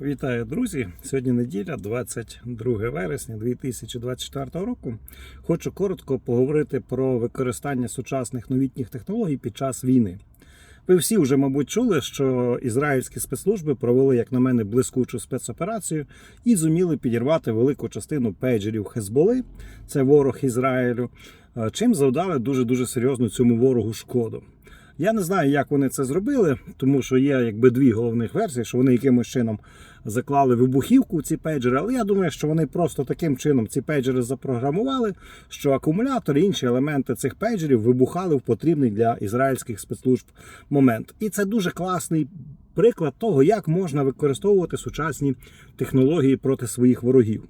Вітаю, друзі! Сьогодні неділя, 22 вересня 2024 року. Хочу коротко поговорити про використання сучасних новітніх технологій під час війни. Ви всі вже, мабуть, чули, що ізраїльські спецслужби провели, як на мене, блискучу спецоперацію і зуміли підірвати велику частину пейджерів Хезболи, це ворог Ізраїлю, е, чим завдали дуже дуже серйозну цьому ворогу шкоду. Я не знаю, як вони це зробили, тому що є якби дві головних версії, що вони якимось чином заклали вибухівку ці пейджери, але я думаю, що вони просто таким чином ці пейджери запрограмували, що акумулятор і інші елементи цих пейджерів вибухали в потрібний для ізраїльських спецслужб момент. І це дуже класний приклад того, як можна використовувати сучасні технології проти своїх ворогів.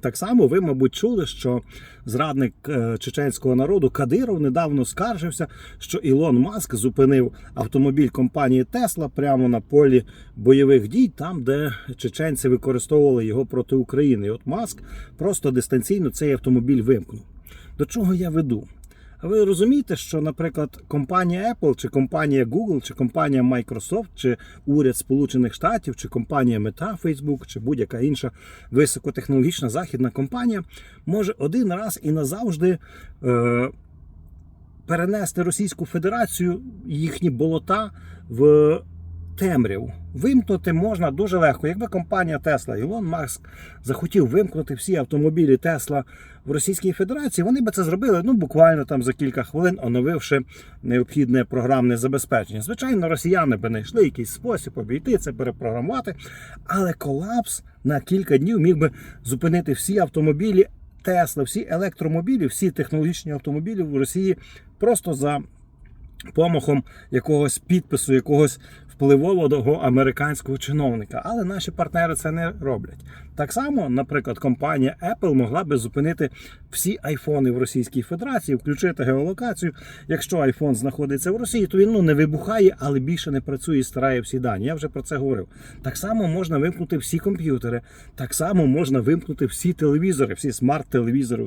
Так само ви, мабуть, чули, що зрадник е, чеченського народу Кадиров недавно скаржився, що Ілон Маск зупинив автомобіль компанії Тесла прямо на полі бойових дій, там, де чеченці використовували його проти України. І от Маск просто дистанційно цей автомобіль вимкнув. До чого я веду? Ви розумієте, що, наприклад, компанія Apple, чи компанія Google, чи компанія Microsoft, чи уряд Сполучених Штатів, чи компанія Meta, Facebook, чи будь-яка інша високотехнологічна західна компанія може один раз і назавжди е, перенести Російську Федерацію їхні болота в темряву. Вимкнути можна дуже легко. Якби компанія Tesla, Ілон Маск захотів вимкнути всі автомобілі Tesla в Російській Федерації, вони би це зробили ну буквально там за кілька хвилин, оновивши необхідне програмне забезпечення. Звичайно, росіяни би знайшли якийсь спосіб обійти це, перепрограмувати, але колапс на кілька днів міг би зупинити всі автомобілі Тесла, всі електромобілі, всі технологічні автомобілі в Росії просто за помахом якогось підпису, якогось впливового американського чиновника. Але наші партнери це не роблять. Так само, наприклад, компанія Apple могла би зупинити всі айфони в Російській Федерації, включити геолокацію. Якщо айфон знаходиться в Росії, то він ну не вибухає, але більше не працює і старає всі дані. Я вже про це говорив. Так само можна вимкнути всі комп'ютери, так само можна вимкнути всі телевізори, всі смарт-телевізори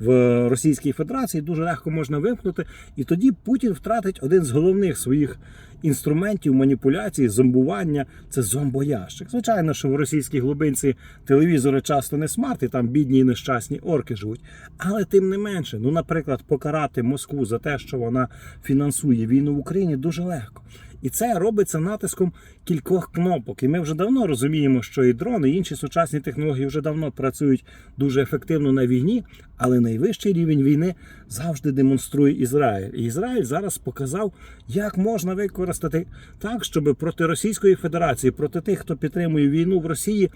в Російській Федерації. Дуже легко можна вимкнути, і тоді Путін втратить один з головних своїх інструментів маніпуляції, зомбування це зомбоящик. Звичайно, що в російській глибинці телевізори часто не смарти, там бідні і нещасні орки живуть. Але тим не менше, ну, наприклад, покарати Москву за те, що вона фінансує війну в Україні, дуже легко. І це робиться натиском кількох кнопок. І ми вже давно розуміємо, що і дрони, і інші сучасні технології вже давно працюють дуже ефективно на війні, але найвищий рівень війни завжди демонструє Ізраїль. І Ізраїль зараз показав, як можна використати так, щоб проти Російської Федерації, проти тих, хто підтримує війну в Росії.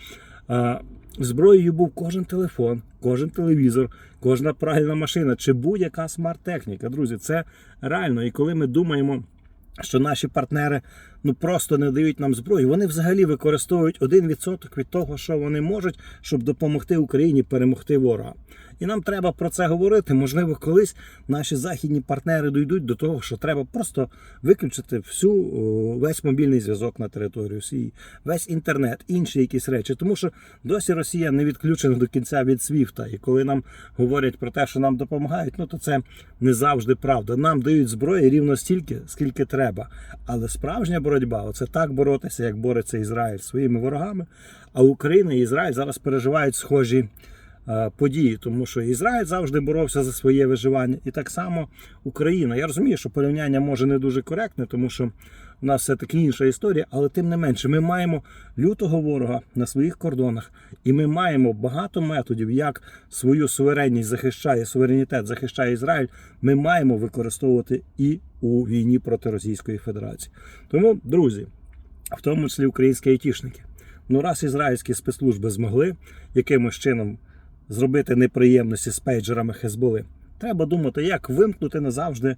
Зброєю був кожен телефон, кожен телевізор, кожна пральна машина чи будь-яка смарт-техніка. Друзі, це реально. І коли ми думаємо, що наші партнери ну просто не дають нам зброю, вони взагалі використовують 1% від того, що вони можуть, щоб допомогти Україні перемогти ворога. І нам треба про це говорити. Можливо, колись наші західні партнери дійдуть до того, що треба просто виключити всю весь мобільний зв'язок на території Росії, весь інтернет, інші якісь речі. Тому що досі Росія не відключена до кінця від Свіфта. І коли нам говорять про те, що нам допомагають, ну то це не завжди правда. Нам дають зброї рівно стільки, скільки треба. Але справжня боротьба оце так боротися, як бореться Ізраїль своїми ворогами. А Україна і Ізраїль зараз переживають схожі події, тому що Ізраїль завжди боровся за своє виживання, і так само Україна. Я розумію, що порівняння може не дуже коректне, тому що у нас все таки інша історія, але тим не менше, ми маємо лютого ворога на своїх кордонах, і ми маємо багато методів, як свою суверенність захищає, суверенітет захищає Ізраїль. Ми маємо використовувати і у війні проти Російської Федерації. Тому, друзі, в тому числі українські айтішники. Ну, раз ізраїльські спецслужби змогли якимось чином зробити неприємності з пейджерами Хезболи, треба думати, як вимкнути назавжди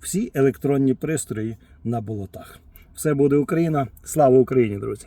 всі електронні пристрої на болотах. Все буде Україна. Слава Україні, друзі!